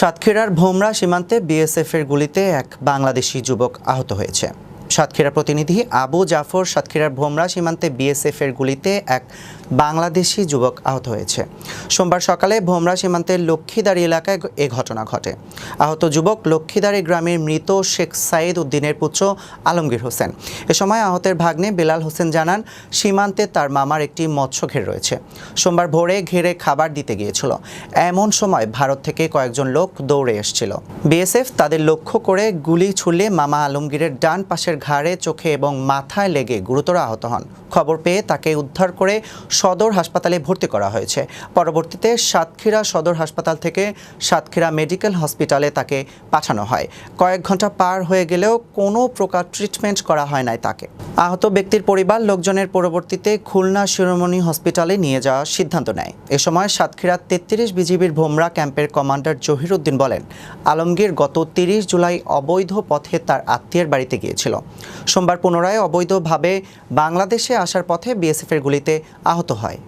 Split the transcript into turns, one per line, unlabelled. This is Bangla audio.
সাতক্ষীরার ভোমরা সীমান্তে বিএসএফের গুলিতে এক বাংলাদেশি যুবক আহত হয়েছে। সাতক্ষীরা প্রতিনিধি আবু জাফর সাতক্ষীরার ভোমরা সীমান্তে বিএসএফের গুলিতে এক বাংলাদেশি যুবক আহত হয়েছে। সোমবার সকালে ভোমরা সীমান্তের লক্ষ্মীদারি এলাকায় এ ঘটনা ঘটে। আহত যুবক লক্ষ্মীদারি গ্রামের মৃত শেখ সাইদ উদ্দিনের পুত্র আলমগীর হোসেন। এ সময় আহতের ভাগ্নে বেলাল হোসেন জানান, সীমান্তে তার মামার একটি মৎস্য ঘের রয়েছে। সোমবার ভোরে ঘেরে খাবার দিতে গিয়েছিল। এমন সময় ভারত থেকে কয়েকজন লোক দৌড়ে এসেছিল। বিএসএফ তাদের লক্ষ্য করে গুলি ছুড়লে মামা আলমগীরের ডান পাশের ঘাড়ে, চোখে এবং মাথায় লেগে গুরুতর আহত হন। খবর পেয়ে তাকে উদ্ধার করে সদর হাসপাতালে ভর্তি করা হয়েছে। পরবর্তীতে সাতক্ষীরা সদর হাসপাতাল থেকে সাতক্ষীরা মেডিকেল হসপিটালে তাকে পাঠানো হয়। কয়েক ঘণ্টা পার হয়ে গেলেও কোনো প্রকার ট্রিটমেন্ট করা হয় নাই তাকে। আহত ব্যক্তির পরিবার লোকজনের পরবর্তীতে খুলনা শিরোমণি হসপিটালে নিয়ে যাওয়ার সিদ্ধান্ত নেয়। এ সময় সাতক্ষীরা তেত্রিশ বিজিবির ভোমরা ক্যাম্পের কমান্ডার জহির উদ্দিন বলেন, আলমগীর গত তিরিশ জুলাই অবৈধ পথে তার আত্মীয়ের বাড়িতে গিয়েছিল। সোমবার পুনরায় অবৈধভাবে বাংলাদেশে আসার পথে বিএসএফের গুলিতে আহত হয়।